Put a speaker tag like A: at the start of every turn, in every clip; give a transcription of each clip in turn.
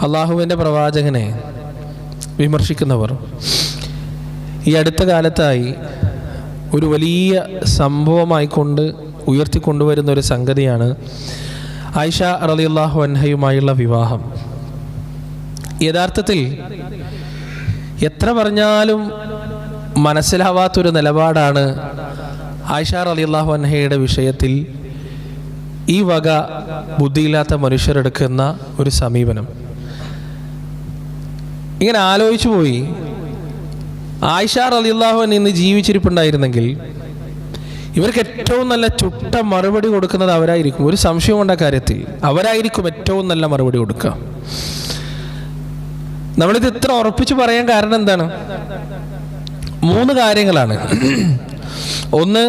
A: അള്ളാഹുവിന്റെ പ്രവാചകനെ വിമർശിക്കുന്നവർ. ഈ അടുത്ത കാലത്തായി ഒരു വലിയ സംഭവമായിക്കൊണ്ട് ഉയർത്തിക്കൊണ്ടുവരുന്ന ഒരു സംഗതിയാണ് ആയിഷ റളിയല്ലാഹു അൻഹയുമായുള്ള വിവാഹം. യഥാർത്ഥത്തിൽ എത്ര പറഞ്ഞാലും മനസ്സിലാവാത്തൊരു നിലപാടാണ് ആയിഷ റളിയല്ലാഹു അൻഹയുടെ വിഷയത്തിൽ ഈ വക ബുദ്ധിയില്ലാത്ത മനുഷ്യരെടുക്കുന്ന ഒരു സമീപനം. ഇങ്ങനെ ആലോചിച്ചു പോയി. ആയിഷാർ അൻഹ ഇന്ന് ജീവിച്ചിരിപ്പുണ്ടായിരുന്നെങ്കിൽ ഇവർക്ക് ഏറ്റവും നല്ല ചുട്ട മറുപടി കൊടുക്കുന്നത് അവരായിരിക്കും. ഒരു സംശയം കൊണ്ട കാര്യത്തിൽ അവരായിരിക്കും ഏറ്റവും നല്ല മറുപടി കൊടുക്കുക. നമ്മളിത് ഇത്ര ഉറപ്പിച്ചു പറയാൻ കാരണം എന്താണ്? മൂന്ന് കാര്യങ്ങളാണ്. ഒന്ന്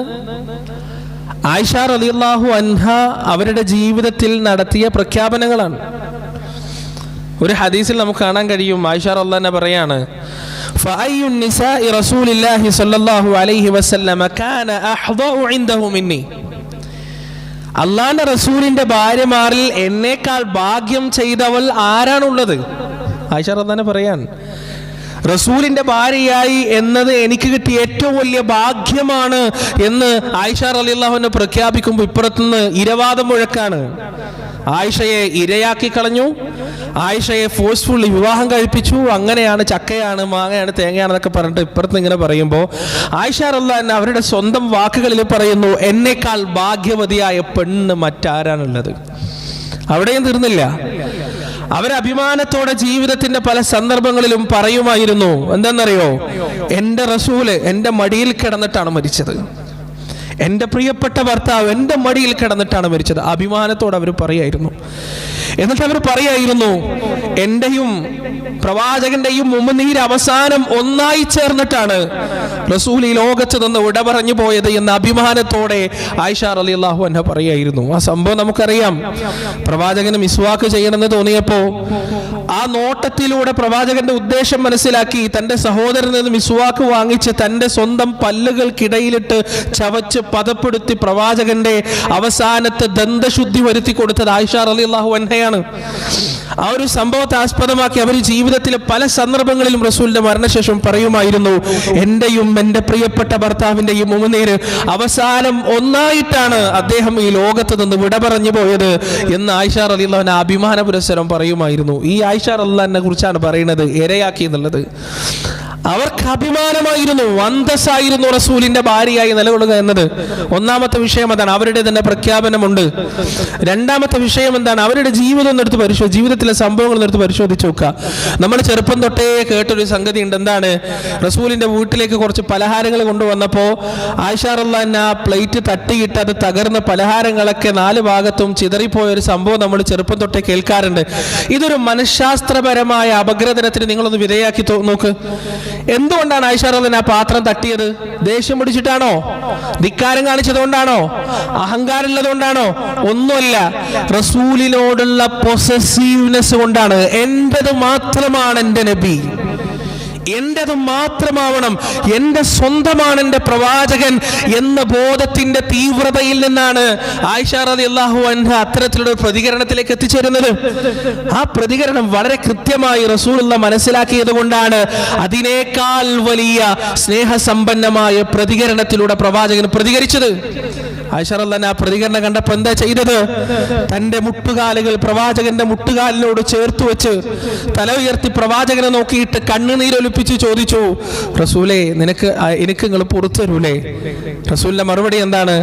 A: ആയിഷ റളിയല്ലാഹു അൻഹ അവരുടെ ജീവിതത്തിൽ നടത്തിയ പ്രഖ്യാപനങ്ങളാണ്. ഒരു ഹദീസിൽ നമുക്ക് കാണാൻ കഴിയും. ആയിഷാർ അള്ളാഹനെ പറയാണ് അള്ളാന്റെ റസൂലിന്റെ ഭാര്യമാരിൽ എന്നേക്കാൾ ഭാഗ്യം ചെയ്തവൾ ആരാണുള്ളത്? ആയിഷാർ അള്ളാഹനെ പറയാൻ റസൂലിന്റെ ഭാര്യയായി എന്നത് എനിക്ക് കിട്ടിയ ഏറ്റവും വലിയ ഭാഗ്യമാണ് എന്ന് ആയിഷാർ അലി അള്ളാഹുവിനെ പ്രഖ്യാപിക്കുമ്പോൾ ഇപ്പുറത്തുനിന്ന് ഇരവാദം മുഴക്കാണ്. ആയിഷയെ ഇരയാക്കി കളഞ്ഞു. ആയിഷയെ ഫോഴ്സ്ഫുള്ളി വിവാഹം കഴിപ്പിച്ചു. അങ്ങനെയാണ് ചക്കയാണ് മാങ്ങയാണ് തേങ്ങയാണെന്നൊക്കെ പറഞ്ഞിട്ട് ഇപ്പുറത്ത് ഇങ്ങനെ പറയുമ്പോൾ ആയിഷ റല്ലാൻ അവരുടെ സ്വന്തം വാക്കുകളിൽ പറയുന്നു എന്നേക്കാൾ ഭാഗ്യവതിയായ പെണ്ണ് മറ്റാരാണുള്ളത്? അവിടെയും തീർന്നില്ല. അവരഭിമാനത്തോടെ ജീവിതത്തിന്റെ പല സന്ദർഭങ്ങളിലും പറയുമായിരുന്നു. എന്തെന്നറിയോ? എന്റെ റസൂൽ എന്റെ മടിയിൽ കിടന്നിട്ടാണ് മരിച്ചത്. എന്റെ പ്രിയപ്പെട്ട ഭർത്താവ് എന്റെ മടിയിൽ കിടന്നിട്ടാണ് മരിച്ചത്. അഭിമാനത്തോടെ അവർ പറയായിരുന്നു എന്നിട്ട് അവർ പറയായിരുന്നു എന്റെയും പ്രവാചകന്റെയും ഉമ്മനീര് അവസാനം ഒന്നായി ചേർന്നിട്ടാണ് റസൂൽ ഈ ലോകത്ത് നിന്ന് വിട പറഞ്ഞു പോയത് എന്ന അഭിമാനത്തോടെ ആയിഷ അലി അള്ളാഹു എന്നെ പറയായിരുന്നു. ആ സംഭവം നമുക്കറിയാം. പ്രവാചകന് മിസ്വാക്ക് ചെയ്യണമെന്ന് തോന്നിയപ്പോ ആ നോട്ടത്തിലൂടെ പ്രവാചകന്റെ ഉദ്ദേശം മനസ്സിലാക്കി തന്റെ സഹോദരനിൽ നിന്ന് മിസ്വാക്ക് വാങ്ങിച്ച് തന്റെ സ്വന്തം പല്ലുകൾക്കിടയിലിട്ട് ചവച്ച് പദപ്പെടുത്തി പ്രവാചകന്റെ അവസാനത്തെ ദന്തശുദ്ധി വരുത്തി കൊടുത്തത് ആയിഷ അലി അള്ളാഹു അൻഹയാണ് ആ ഒരു സംഭവത്തെ ആസ്പദമാക്കി അവർ ജീവിതത്തിലെ പല സന്ദർഭങ്ങളിലും റസൂലിന്റെ മരണശേഷം പറയുമായിരുന്നു എന്റെയും എന്റെ പ്രിയപ്പെട്ട ഭർത്താവിന്റെയും ഉമനീര് അവസാനം ഒന്നായിട്ടാണ് അദ്ദേഹം ഈ ലോകത്ത് നിന്ന് വിട പറഞ്ഞു പോയത് എന്ന് ആയിഷ റലിള്ളവനെ അഭിമാന പുരസ്സരം പറയുമായിരുന്നു. ഈ ആയിഷ റല്ലാനെ കുറിച്ചാണ് പറയുന്നത് ഇരയാക്കി എന്നുള്ളത്. അവർക്ക് അഭിമാനമായിരുന്നു വന്തസായിരുന്നു റസൂലിന്റെ ഭാര്യയായി നിലകൊള്ളുക എന്നത്. ഒന്നാമത്തെ വിഷയം അതാണ് അവരുടെ തന്നെ പ്രഖ്യാപനമുണ്ട്. രണ്ടാമത്തെ വിഷയം എന്താണ് അവരുടെ ജീവിതം എടുത്ത് പരിശോധി ജീവിതത്തിലെ സംഭവങ്ങൾ എടുത്ത് പരിശോധിച്ച് നോക്കുക. നമ്മൾ ചെറുപ്പം തൊട്ടേ കേട്ടൊരു സംഗതി ഉണ്ട് എന്താണ് റസൂലിന്റെ വീട്ടിലേക്ക് കുറച്ച് പലഹാരങ്ങൾ കൊണ്ടുവന്നപ്പോൾ ആയിഷാറുള്ള ആ പ്ലേറ്റ് തട്ടിയിട്ട് അത് തകർന്ന പലഹാരങ്ങളൊക്കെ നാല് ഭാഗത്തും ചിതറിപ്പോയ ഒരു സംഭവം നമ്മൾ ചെറുപ്പം തൊട്ടേ കേൾക്കാറുണ്ട്. ഇതൊരു മനഃശാസ്ത്രപരമായ അപഗ്രഥനത്തിന് നിങ്ങളൊന്ന് വിധേയാക്കി നോക്ക്. എന്തുകൊണ്ടാണ് ഐഷാറോദൻ ആ പാത്രം തട്ടിയത്? ദേഷ്യം പിടിച്ചിട്ടാണോ? ധിക്കാരം കാണിച്ചതുകൊണ്ടാണോ? അഹങ്കാരം ഉള്ളതുകൊണ്ടാണോ ഒന്നുമല്ല. റസൂലിനോടുള്ള പൊസസീവ്നെസ് കൊണ്ടാണ്. എന്റെത് മാത്രമാണ് എന്റെ നബി. എന്റേത് മാത്രമാവണം. എന്റെ സ്വന്തമാണ് എന്റെ പ്രവാചകൻ എന്ന ബോധത്തിന്റെ തീവ്രതയിൽ നിന്നാണ് ആയിഷ അള്ളാഹു അൻഹ അത്തരത്തിലുള്ള പ്രതികരണത്തിലേക്ക് എത്തിച്ചേരുന്നത്. ആ പ്രതികരണം വളരെ കൃത്യമായി റസൂലുള്ള മനസ്സിലാക്കിയത് കൊണ്ടാണ് അതിനേക്കാൾ വലിയ സ്നേഹസമ്പന്നമായ പ്രതികരണത്തിലൂടെ പ്രവാചകൻ പ്രതികരിച്ചത്. ആയിഷറല്ലാൻ ആ പ്രതികരണം കണ്ടപ്പോൾ എന്താ ചെയ്തത്? തന്റെ മുട്ടുകാലുകൾ പ്രവാചകന്റെ മുട്ടുകാലിനോട് ചേർത്ത് വെച്ച് തല ഉയർത്തി പ്രവാചകനെ നോക്കിയിട്ട് കണ്ണുനീരൊലിപ്പിച്ച് ചോദിച്ചു റസൂലേ നിനക്ക് എനിക്ക് നിങ്ങൾ പുറത്തു തരൂലേ റസൂലിന്റെ മറുപടി എന്താണ്?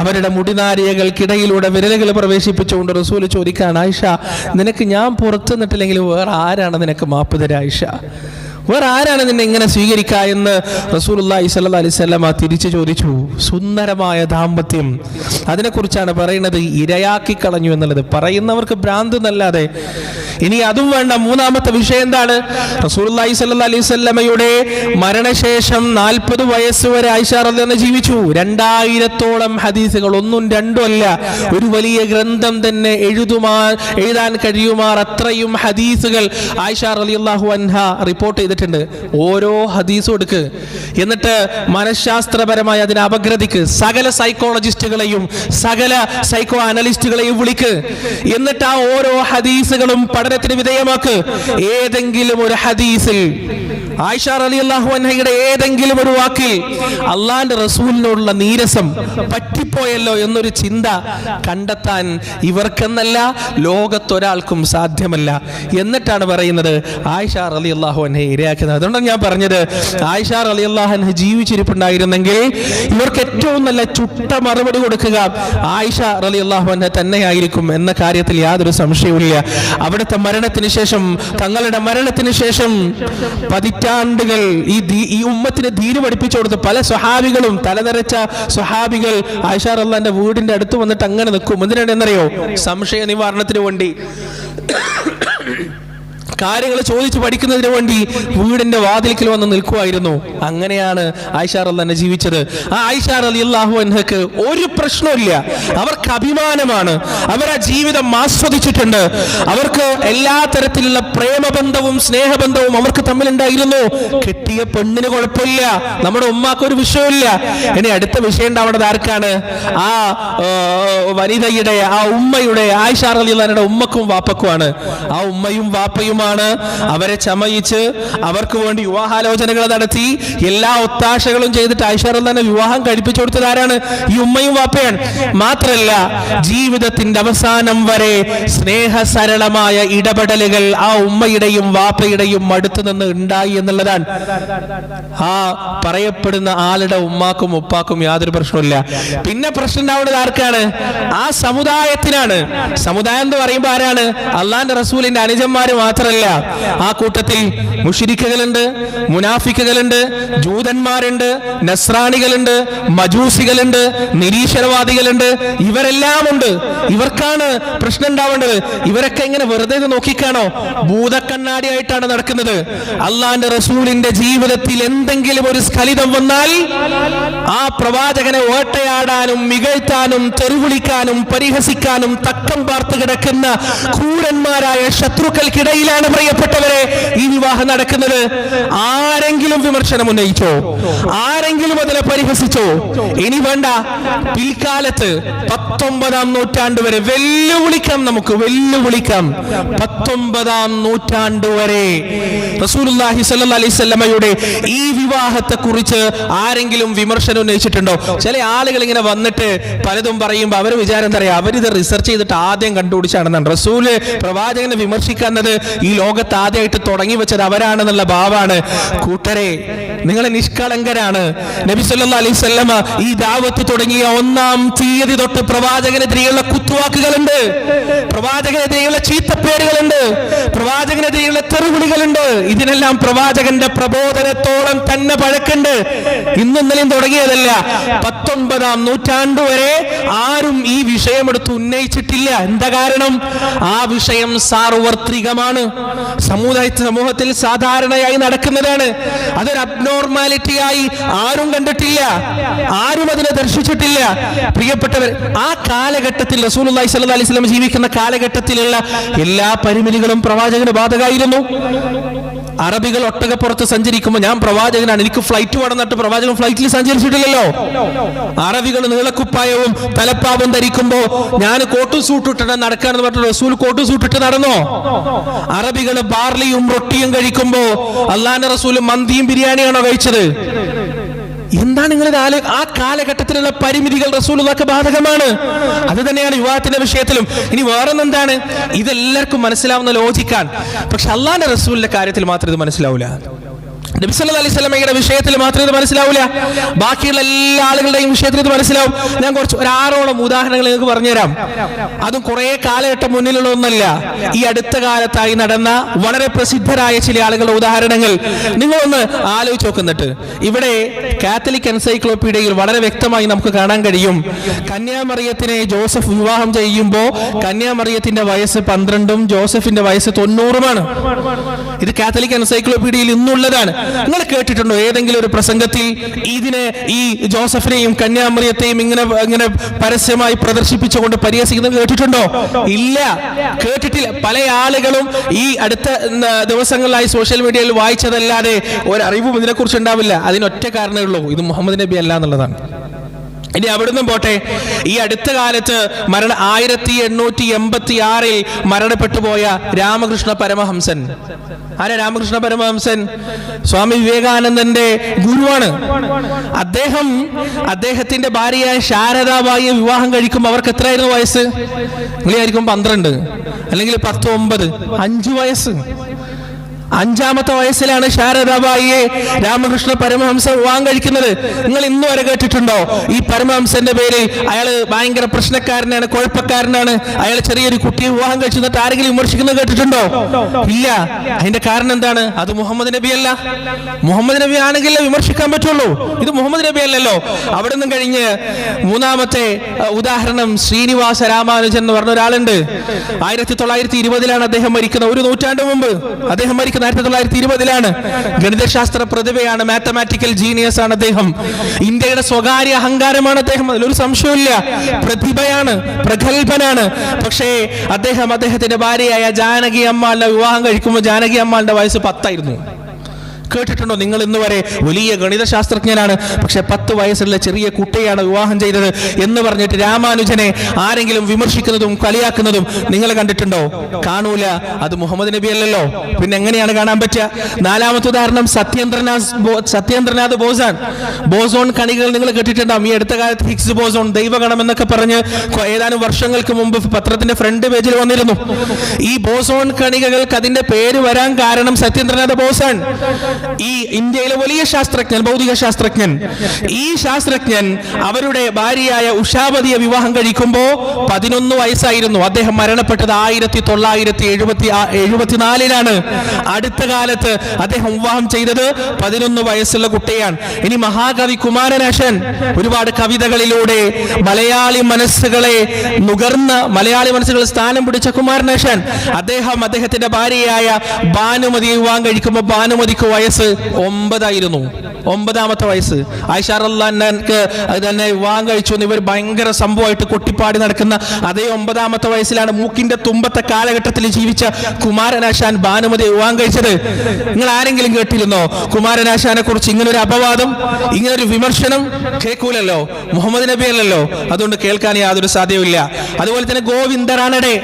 A: അവരുടെ മുടിനാരികൾക്കിടയിലൂടെ വിരലുകൾ പ്രവേശിപ്പിച്ചുകൊണ്ട് റസൂൽ ചോദിക്കാണ് ആയിഷ നിനക്ക് ഞാൻ പുറത്തു നിന്നിട്ടില്ലെങ്കിൽ വേറെ ആരാണ് നിനക്ക് മാപ്പ് തരാ ആയിഷ? വേറെ ആരാണ് നിന്നെ ഇങ്ങനെ സ്വീകരിക്കുക എന്ന് റസൂലുള്ളാഹി സ്വല്ലല്ലാഹി അലൈഹി വസല്ലമ തിരിച്ചു ചോദിച്ചു. സുന്ദരമായ ദാമ്പത്യം. അതിനെക്കുറിച്ചാണ് പറയുന്നത് ഇരയാക്കി കളഞ്ഞു എന്നുള്ളത്. പറയുന്നവർക്ക് ഭ്രാന്ത് എന്നല്ലാതെ. ഇനി അതും വേണ്ട. മൂന്നാമത്തെ വിഷയം എന്താണ്? റസൂലുള്ളാഹി സല്ല അലൈഹി വസല്ലമയുടെ മരണശേഷം നാൽപ്പത് വയസ്സ് വരെ ആയിഷ റളിയല്ലാഹു ജീവിച്ചു. രണ്ടായിരത്തോളം ഹദീസുകൾ ഒന്നും രണ്ടും അല്ല. ഒരു വലിയ ഗ്രന്ഥം തന്നെ എഴുതുമാ എഴുതാൻ കഴിയുമാർ അത്രയും ഹദീസുകൾ ആയിഷ റളിയല്ലാഹു അൻഹ റിപ്പോർട്ട് ചെയ്തിട്ടുണ്ട്. ചെയ്തിട്ടുണ്ട്. ഓരോ ഹദീസും എടുക്ക്. എന്നിട്ട് മനഃശാസ്ത്രപരമായി അതിനെ അപഗ്രഥിക്ക്. സകല സൈക്കോളജിസ്റ്റുകളെയും സകല സൈക്കോ അനലിസ്റ്റുകളെയും വിളിക്ക്. എന്നിട്ട് ആ ഓരോ ഹദീസുകളും പഠനത്തിന് വിധേയമാക്ക്. ഏതെങ്കിലും ഒരു ഹദീസിൽ ആയിഷ അലി അള്ളാഹു ഏതെങ്കിലും ഒരു വാക്കിൽ അള്ളാന്റെ റസൂലിനോടുള്ള നീരസം പറ്റിപ്പോയല്ലോ എന്നൊരു ചിന്ത കണ്ടെത്താൻ ഇവർക്കെന്നല്ല ലോകത്തൊരാൾക്കും സാധ്യമല്ല. എന്നിട്ടാണ് പറയുന്നത് ആയിഷ അലി അള്ളാഹു അൻഹയെ ഇരയാക്കുന്നത്. അതുകൊണ്ടാണ് ഞാൻ പറഞ്ഞത് ആയിഷ അലി അള്ളാഹു അൻഹ ജീവിച്ചിരിപ്പുണ്ടായിരുന്നെങ്കിൽ ഇവർക്ക് ഏറ്റവും നല്ല ചുട്ട മറുപടി കൊടുക്കുക ആയിഷ അലി അള്ളാഹു അൻഹ തന്നെയായിരിക്കും എന്ന കാര്യത്തിൽ യാതൊരു സംശയവുമില്ല. അവിടുത്തെ മരണത്തിന് ശേഷം തങ്ങളുടെ മരണത്തിന് ശേഷം പതിറ്റാണ്ടുകൾ ഈ ഈ ഉമ്മത്തിന് ധീര് പഠിപ്പിച്ചു കൊടുത്ത് പല സ്വഹാബികളും തലനിറച്ച സ്വഹാബികൾ ആയിഷാർ അള്ളാന്റെ വീടിന്റെ അടുത്ത് വന്നിട്ട് അങ്ങനെ നിൽക്കും. എന്തിനാണ് എന്നറിയോ? സംശയ നിവാരണത്തിന് വേണ്ടി. കാര്യങ്ങൾ ചോദിച്ചു പഠിക്കുന്നതിന് വേണ്ടി വീടിന്റെ വാതിൽക്കൽ വന്ന് നിൽക്കുമായിരുന്നു. അങ്ങനെയാണ് ആയിഷാർ തന്നെ ജീവിച്ചത്. ആ ആയിഷാർ അലി അള്ളാഹു അൻഹക്ക് ഒരു പ്രശ്നമില്ല അവർക്ക് അഭിമാനമാണ്. അവർ ആ ജീവിതം ആസ്വദിച്ചിട്ടുണ്ട്. അവർക്ക് എല്ലാ തരത്തിലുള്ള പ്രേമബന്ധവും സ്നേഹബന്ധവും അവർക്ക് തമ്മിലുണ്ടായിരുന്നു. കിട്ടിയ പെണ്ണിന് കുഴപ്പമില്ല. നമ്മുടെ ഉമ്മാക്ക് ഒരു വിഷയമില്ല ഇനി അടുത്ത വിഷയം ഉണ്ടാവേണ്ടത് ആർക്കാണ്? ആ വനിതയുടെ ആ ഉമ്മയുടെ ആയിഷാർ അലി അള്ളഹാനയുടെ ഉമ്മക്കും വാപ്പക്കുമാണ്. ആ ഉമ്മയും വാപ്പയുമാണ് അവരെ ചമയിച്ച് അവർക്ക് വേണ്ടി വിവാഹാലോചനകൾ നടത്തി. എല്ലാ ഒത്താശകളും ചെയ്തിട്ട് ഐശ്വര്യം തന്നെ വിവാഹം കഴിപ്പിച്ചു കൊടുത്തത് ആരാണ്? ഈ ഉമ്മയും വാപ്പയാണ്. മാത്രല്ല ജീവിതത്തിന്റെ അവസാനം വരെ സ്നേഹസരളമായ ഇടപെടലുകൾ ആ ഉമ്മയുടെയും വാപ്പയുടെയും അടുത്തു നിന്ന് ഉണ്ടായി എന്നുള്ളതാണ്. ആ പറയപ്പെടുന്ന ആളുടെ ഉമ്മാക്കും ഉപ്പാക്കും യാതൊരു പ്രശ്നമില്ല പിന്നെ പ്രശ്നം ഉണ്ടാവുന്നത് ആർക്കാണ്? ആ സമുദായത്തിനാണ്. സമുദായം എന്ന് പറയുമ്പോൾ ആരാണ്? അള്ളാന്റെ റസൂലിന്റെ അനുജന്മാര് മാത്രമല്ല ആ കൂട്ടത്തിൽ മുഷിരിക്കുകളുണ്ട് മുനാഫിക്കുകളുണ്ട് ജൂതന്മാരുണ്ട് നസ്രാണികളുണ്ട് മജൂസികളുണ്ട് നിരീശ്വരവാദികളുണ്ട്. ഇവരെല്ലാം ഉണ്ട് ഇവർക്കാണ് പ്രശ്നം ഉണ്ടാവേണ്ടത്. ഇവരൊക്കെ ഇങ്ങനെ വെറുതെ നോക്കിക്കാണോ? ഭൂതക്കണ്ണാടിയായിട്ടാണ് നടക്കുന്നത്. അള്ളാന്റെ റസൂലിന്റെ ജീവിതത്തിൽ എന്തെങ്കിലും ഒരു സ്ഖലിതം വന്നാൽ ആ പ്രവാചകനെ ഓട്ടയാടാനും മികഴ്ത്താനും തെറിവിളിക്കാനും പരിഹസിക്കാനും തക്കം പാർത്ത് കിടക്കുന്ന ക്രൂരന്മാരായ ശത്രുക്കൾക്കിടയിലാണ് പ്രിയപ്പെട്ടവരെ ഈ വിവാഹം നടക്കുന്നത്? ആരെങ്കിലും വിമർശനം ഉന്നയിച്ചോ? ആരെങ്കിലും അതിനെ പരിഹസിച്ചോ? ഇനി വേണ്ട. പിൽക്കാലത്ത് പത്തൊമ്പതാം നൂറ്റാണ്ട് വരെ വെല്ലുവിളിക്കാം നമുക്ക് വെല്ലുവിളിക്കാം. പത്തൊമ്പതാം നൂറ്റാണ്ട് വരെ റസൂലുള്ളാഹി സ്വല്ലല്ലാഹി അലൈഹി വസല്ലമയുടെ ഈ വിവാഹത്തെ കുറിച്ച് ആരെങ്കിലും വിമർശനം ഉന്നയിച്ചിട്ടുണ്ടോ? ചില ആളുകൾ ഇങ്ങനെ വന്നിട്ട് പലതും പറയുമ്പോൾ അവർ വിചാരം എന്താ പറയാ അവരിത് റിസർച്ച് ചെയ്തിട്ട് ആദ്യം കണ്ടുപിടിച്ചാണെന്നാണ്. റസൂൽ പ്രവാചകനെ വിമർശിക്കുന്നത് ഈ ലോകത്ത് ആദ്യമായിട്ട് തുടങ്ങി വെച്ചത് അവരാണെന്നുള്ള ഭാവാണ് കൂട്ടരെ നിങ്ങൾ നിഷ്കളങ്കരാണ്. നബി സല്ലല്ലാഹു അലൈഹി ഈ ദാവത്ത് തുടങ്ങിയ ഒന്നാം തീയതി തൊട്ട് പ്രവാചകനെതിരെയുള്ള കുത്തുവാക്കുകളുണ്ട്. പ്രവാചകനെതിരെയുള്ള ചീത്തപ്പേരുകളുണ്ട്. പ്രവാചകനെതിരെയുള്ള തെറിവിളികളുണ്ട്. ഇതിനെല്ലാം പ്രവാചകന്റെ പ്രബോധനത്തോളം തന്നെ പഴക്കുണ്ട്. ഇന്നും ഇന്നലെയും തുടങ്ങിയതല്ല. പത്തൊൻപതാം നൂറ്റാണ്ട് വരെ ആരും ഈ വിഷയമെടുത്ത് ഉന്നയിച്ചിട്ടില്ല. എന്താ കാരണം? ആ വിഷയം സാർവത്രികമാണ്. സമുദായ സമൂഹത്തിൽ സാധാരണയായി നടക്കുന്നതാണ്. അതൊരു അബ്നോർമാലിറ്റിയായി ആരും കണ്ടിട്ടില്ല. ആരും അതിനെ ദർശിച്ചിട്ടില്ല. പ്രിയപ്പെട്ടവർ ആ കാലഘട്ടത്തിൽ റസൂലുള്ളാഹി സ്വല്ലല്ലാഹി അലൈഹി വസല്ലം ജീവിക്കുന്ന കാലഘട്ടത്തിലുള്ള എല്ലാ പരിമിതികളും പ്രവാചകന് ബാധകമായിരുന്നു. അറബികൾ ഒട്ടകപ്പുറത്ത് സഞ്ചരിക്കുമ്പോൾ ഞാൻ പ്രവാചകനാണ്. എനിക്ക് ഫ്ലൈറ്റ് വേണമെന്നിട്ട് പ്രവാചകൻ ഫ്ലൈറ്റിൽ സഞ്ചരിച്ചിട്ടില്ലല്ലോ. അറബികൾ നീളക്കുപ്പായവും തലപ്പാവും ധരിക്കുമ്പോ ഞാൻ കോട്ടും സൂട്ടിട്ടിട്ട് നടക്കാന്ന് പറഞ്ഞിട്ട് റസൂൽ കോട്ടും സൂട്ടിട്ട് നടന്നോ? അറബികൾ ബാർലിയും റൊട്ടിയും കഴിക്കുമ്പോ അള്ളാന്റെ റസൂൽ മന്തിയും ബിരിയാണിയാണോ കഴിച്ചത്? എന്താണ് നിങ്ങൾ ആ കാലഘട്ടത്തിലുള്ള പരിമിതികൾ റസൂലുള്ളാക്ക് ബാധകമാണ്? അത് തന്നെയാണ് വിവാഹത്തിന്റെ വിഷയത്തിലും. ഇനി വേറൊന്നെന്താണ്? ഇതെല്ലാവർക്കും മനസ്സിലാവുന്ന ലോജിക്കാണ് പക്ഷെ അള്ളാന്റെ റസൂലിന്റെ കാര്യത്തിൽ മാത്രം ഇത് മനസ്സിലാവൂല. നബി സല്ലല്ലാഹു അലൈഹി സ്വലമയുടെ വിഷയത്തിൽ മാത്രമേ ഇത് മനസ്സിലാവില്ല ബാക്കിയുള്ള എല്ലാ ആളുകളുടെയും വിഷയത്തിൽ ഇത് മനസ്സിലാവും. ഞാൻ കുറച്ച് ഒരു ആറോളം ഉദാഹരണങ്ങൾ നിങ്ങൾക്ക് പറഞ്ഞുതരാം. അതും കുറെ കാലഘട്ടം മുന്നിലുള്ള ഒന്നല്ല ഈ അടുത്ത കാലത്തായി നടന്ന വളരെ പ്രസിദ്ധരായ ചില ആളുകളുടെ ഉദാഹരണങ്ങൾ നിങ്ങളൊന്ന് ആലോചിച്ച് നോക്കുന്നിട്ട്. ഇവിടെ കാത്തലിക് എൻസൈക്ലോപ്പീഡിയയിൽ വളരെ വ്യക്തമായി നമുക്ക് കാണാൻ കഴിയും. കന്യാമറിയത്തിനെ ജോസഫ് വിവാഹം ചെയ്യുമ്പോൾ കന്യാമറിയത്തിന്റെ വയസ്സ് പന്ത്രണ്ടും ജോസഫിന്റെ വയസ്സ് തൊണ്ണൂറുമാണ്. ഇത് കാത്തലിക് എൻസൈക്ലോപ്പീഡിയയിൽ ഇന്നുള്ളതാണ്. നിങ്ങൾ കേട്ടിട്ടുണ്ടോ ഏതെങ്കിലും ഒരു പ്രസംഗത്തിൽ ഇതിനെ ഈ ജോസഫിനെയും കന്യാമറിയത്തെയും ഇങ്ങനെ ഇങ്ങനെ പരസ്യമായി പ്രദർശിപ്പിച്ചുകൊണ്ട് പരിഹസിക്കുന്നത് കേട്ടിട്ടുണ്ടോ? ഇല്ല. കേട്ടിട്ടില്ല. പല ആളുകളും ഈ അടുത്ത ദിവസങ്ങളിലായി സോഷ്യൽ മീഡിയയിൽ വായിച്ചതല്ലാതെ ഒരറിവും ഇതിനെക്കുറിച്ച് ഉണ്ടാവില്ല. അതിനൊറ്റ കാരണമേ ഉള്ളൂ. ഇത് മുഹമ്മദ് നബി അല്ല എന്നുള്ളതാണ്. ഇനി അവിടുന്ന് പോട്ടെ. ഈ അടുത്ത കാലത്ത് മരണ ആയിരത്തി എണ്ണൂറ്റി എൺപത്തി ആറിൽ മരണപ്പെട്ടു പോയ രാമകൃഷ്ണ പരമഹംസൻ. ആരാ രാമകൃഷ്ണ പരമഹംസൻ? സ്വാമി വിവേകാനന്ദന്റെ ഗുരുവാണ്. അദ്ദേഹം അദ്ദേഹത്തിന്റെ ഭാര്യയായ ശാരദാബായിയെ വിവാഹം കഴിക്കുമ്പോൾ അവർക്ക് എത്രയായിരുന്നു വയസ്സ്? നിങ്ങളായിരിക്കും പന്ത്രണ്ട്. അല്ലെങ്കിൽ പത്ത് ഒമ്പത് അഞ്ചു വയസ്സ്. അഞ്ചാമത്തെ വയസ്സിലാണ് ശാരദാബായിയെ രാമകൃഷ്ണ പരമഹംസ വിവാഹം കഴിക്കുന്നത്. നിങ്ങൾ ഇന്ന് വരെ കേട്ടിട്ടുണ്ടോ? ഈ പരമഹംസന്റെ പേര് അയാൾ ഭയങ്കര പ്രശ്നക്കാരനാണ് കുഴപ്പക്കാരനാണ്. അയാൾ ചെറിയൊരു കുട്ടിയെ വിവാഹം കഴിച്ചു എന്നിട്ട് ആരെങ്കിലും വിമർശിക്കുന്നത് കേട്ടിട്ടുണ്ടോ? ഇല്ല. അതിന്റെ കാരണം എന്താണ്? അത് മുഹമ്മദ് നബി അല്ല. മുഹമ്മദ് നബി ആണെങ്കിലേ വിമർശിക്കാൻ പറ്റുള്ളൂ. ഇത് മുഹമ്മദ് നബി അല്ലല്ലോ. അവിടെ നിന്നും കഴിഞ്ഞ് മൂന്നാമത്തെ ഉദാഹരണം ശ്രീനിവാസ രാമാനുജൻ എന്ന് പറഞ്ഞ ഒരാളുണ്ട്. ആയിരത്തി തൊള്ളായിരത്തി ഇരുപതിലാണ് അദ്ദേഹം മരിക്കുന്നത്. ഒരു നൂറ്റാണ്ട് മുമ്പ് അദ്ദേഹം മരിക്കുന്നത് ആയിരത്തി തൊള്ളായിരത്തി ഇരുപതിലാണ്. ഗണിതശാസ്ത്ര പ്രതിഭയാണ് മാത്തമാറ്റിക്കൽ ജീനിയസ് ആണ് അദ്ദേഹം. ഇന്ത്യയുടെ സ്വകാര്യ അഹങ്കാരമാണ് അദ്ദേഹം അതിലൊരു സംശയമില്ല പ്രതിഭയാണ് പ്രഗത്ഭനാണ്. പക്ഷേ അദ്ദേഹം അദ്ദേഹത്തിന്റെ ഭാര്യയായ ജാനകി അമ്മാളിനെ വിവാഹം കഴിക്കുമ്പോൾ ജാനകി അമ്മാളുടെ വയസ്സ് പത്തായിരുന്നു. കേട്ടിട്ടുണ്ടോ? നിങ്ങൾ ഇന്ന് വരെ വലിയ ഗണിത ശാസ്ത്രജ്ഞനാണ് പക്ഷെ പത്ത് വയസ്സുള്ള ചെറിയ കുട്ടിയാണ് വിവാഹം ചെയ്തത് എന്ന് പറഞ്ഞിട്ട് രാമാനുജനെ ആരെങ്കിലും വിമർശിക്കുന്നതും കളിയാക്കുന്നതും നിങ്ങൾ കണ്ടിട്ടുണ്ടോ? കാണൂല. അത് മുഹമ്മദ് നബി അല്ലല്ലോ. പിന്നെ എങ്ങനെയാണ് കാണാൻ പറ്റുക? നാലാമത്തെ ഉദാഹരണം സത്യേന്ദ്രനാഥ് സത്യേന്ദ്രനാഥ് ബോസാൻ. ബോസോൺ കണികൾ നിങ്ങൾ കേട്ടിട്ടുണ്ടാവും. ഈ അടുത്ത കാലത്ത് ഹിഗ്സ് ബോസോൺ ദൈവഗണം എന്നൊക്കെ പറഞ്ഞ് ഏതാനും വർഷങ്ങൾക്ക് മുമ്പ് പത്രത്തിന്റെ ഫ്രണ്ട് പേജിൽ വന്നിരുന്നു. ഈ ബോസോൺ കണികകൾക്ക് അതിന്റെ പേര് വരാൻ കാരണം സത്യേന്ദ്രനാഥ് ബോസാൻ. ഈ ഇന്ത്യയിലെ വലിയ ശാസ്ത്രജ്ഞൻ ഭൗതിക ശാസ്ത്രജ്ഞൻ ഈ ശാസ്ത്രജ്ഞൻ അവരുടെ ഭാര്യയായ ഉഷാപതിയെ വിവാഹം കഴിക്കുമ്പോൾ പതിനൊന്ന് വയസ്സായിരുന്നു. അദ്ദേഹം മരണപ്പെട്ടത് ആയിരത്തി തൊള്ളായിരത്തി എഴുപത്തി എഴുപത്തിനാലിലാണ്. അടുത്ത കാലത്ത് അദ്ദേഹം വിവാഹം ചെയ്തത് പതിനൊന്ന് വയസ്സുള്ള കുട്ടിയാണ്. ഇനി മഹാകവി കുമാരനാശൻ ഒരുപാട് കവിതകളിലൂടെ മലയാളി മനസ്സുകളെ നുകർന്ന മലയാളി മനസ്സുകളിൽ സ്ഥാനം പിടിച്ച കുമാരനാശൻ. അദ്ദേഹം അദ്ദേഹത്തിന്റെ ഭാര്യയായ ഭാനുമതി വിവാഹം കഴിക്കുമ്പോൾ ഭാനുമതിക്ക് വയസ്സ് ഒമ്പതായിരുന്നു. ഒമ്പതാമത്തെ വയസ്സ്. ആയിഷാറല്ലാക്ക് തന്നെ വിവാഹം കഴിച്ചു ഇവർ ഭയങ്കര സംഭവമായിട്ട് കൊട്ടിപ്പാടി നടക്കുന്ന അതേ ഒമ്പതാമത്തെ വയസ്സിലാണ് മൂക്കിന്റെ തുമ്പത്തെ കാലഘട്ടത്തിൽ ജീവിച്ച കുമാരനാശാൻ ഭാനുമതി വിവാഹം കഴിച്ചത്. നിങ്ങൾ ആരെങ്കിലും കേട്ടിരുന്നോ? കുമാരനാശാനെ കുറിച്ച് ഇങ്ങനെ ഒരു അപവാദം ഇങ്ങനെ ഒരു വിമർശനം കേൾക്കൂലല്ലോ? മുഹമ്മദ് നബി അല്ലല്ലോ. അതുകൊണ്ട് കേൾക്കാൻ യാതൊരു സാധ്യവുമില്ല. അതുപോലെ തന്നെ ഗോവിന്ദറാണടെ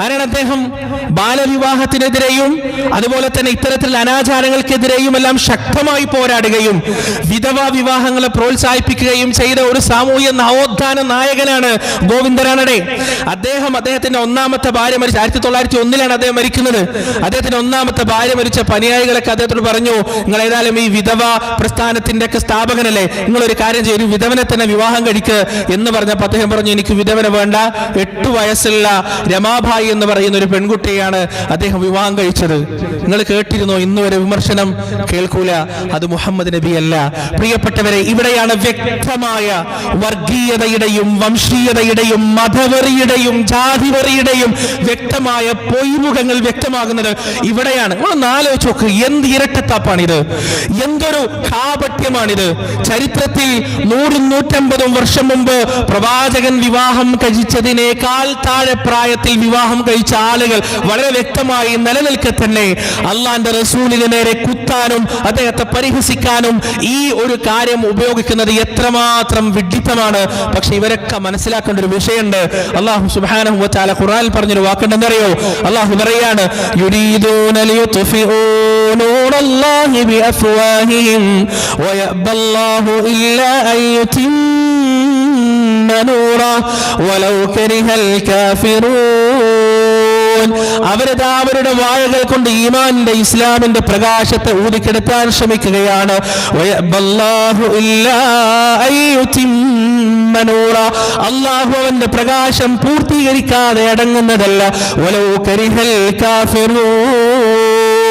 A: ആരാണ് അദ്ദേഹം? ബാലവിവാഹത്തിനെതിരെയും അതുപോലെ തന്നെ ഇത്തരത്തിലുള്ള അനാചാരങ്ങൾക്കെതിരെയും എല്ലാം ശക്തമായി പോരാടുകയും വിധവാ വിവാഹങ്ങളെ പ്രോത്സാഹിപ്പിക്കുകയും ചെയ്ത ഒരു സാമൂഹ്യ നവോത്ഥാന നായകനാണ് ഗോവിന്ദരാണടെ അദ്ദേഹം അദ്ദേഹത്തിന്റെ ഒന്നാമത്തെ ഭാര്യ മരിച്ച ആയിരത്തി തൊള്ളായിരത്തി ഒന്നിലാണ് അദ്ദേഹം മരിക്കുന്നത്. അദ്ദേഹത്തിന്റെ ഒന്നാമത്തെ ഭാര്യ മരിച്ച പനിയായികളൊക്കെ അദ്ദേഹത്തോട് പറഞ്ഞു നിങ്ങൾ ഏതായാലും ഈ വിധവ പ്രസ്ഥാനത്തിന്റെ ഒക്കെ സ്ഥാപകനല്ലേ. നിങ്ങൾ ഒരു കാര്യം ചെയ്യും വിധവനെ തന്നെ വിവാഹം കഴിക്ക്. എന്ന് പറഞ്ഞപ്പോൾ അദ്ദേഹം പറഞ്ഞു എനിക്ക് വിധവനെ വേണ്ട. എട്ടു വയസ്സുള്ള രമാഭായി എന്ന് പറയുന്ന ഒരു പെൺകുട്ടിയാണ് അദ്ദേഹം വിവാഹം കഴിച്ചത്. നിങ്ങൾ കേട്ടിരുന്നോ? ഇന്നുവരെ വിമർശനം കേൾക്കൂല. അത് മുഹമ്മദ് നബി അല്ല പ്രിയപ്പെട്ടവരെ ഇവിടെയാണ് വ്യക്തമായ വർഗീയതയുടെയും വംശീയതയുടെയും മതവെറിയുടെയും ജാതിവെറിയുടെയും വ്യക്തമായ പൊയ്മുഖങ്ങൾ വ്യക്തമാകുന്നത് ഇവിടെയാണ്. ഒന്ന് ആലോചിച്ച് നോക്ക്. എന്ത് ഇരട്ടത്താപ്പാണിത്? എന്തൊരു കാപട്യമാണിത് ചരിത്രത്തിൽ നൂറും നൂറ്റമ്പതും വർഷം മുമ്പ് പ്രവാചകൻ വിവാഹം കഴിച്ചതിനേക്കാൾ താഴെ പ്രായത്തിൽ വിവാഹം കഴിച്ച ആളുകൾ വളരെ വ്യക്തമായി നിലനിൽക്കെ തന്നെ അള്ളാന്റെ റസൂലിന് നേരെ കുത്താനും അദ്ദേഹത്തെ പരിഹസിക്കാനും ഈ ഒരു കാര്യം ഉപയോഗിക്കുന്നത് എത്രമാത്രം വിഡിത്തമാണ് പക്ഷെ ഇവരൊക്കെ മനസ്സിലാക്കേണ്ട ഒരു വിഷയമുണ്ട്. അള്ളാഹു വതആല ഖുർആനിൽ പറഞ്ഞൊരു വാക്കുണ്ടെന്നറിയോ? അള്ളാഹു പറയാണ് യുരീദൂന الله بأفواههم ويأبى الله إلا ഇല്ലാ يتم نوره ولو കരിഹൽ കാഫിറൂൻ. അവരത് അവരുടെ വായകൾ കൊണ്ട് ഈമാനിന്റെ ഇസ്ലാമിന്റെ പ്രകാശത്തെ ഊതിക്കെടുത്താൻ ശ്രമിക്കുകയാണ്. അള്ളാഹു അവന്റെ പ്രകാശം പൂർത്തീകരിക്കാതെ അടങ്ങുന്നതല്ല. വലൗ കരിഹൽ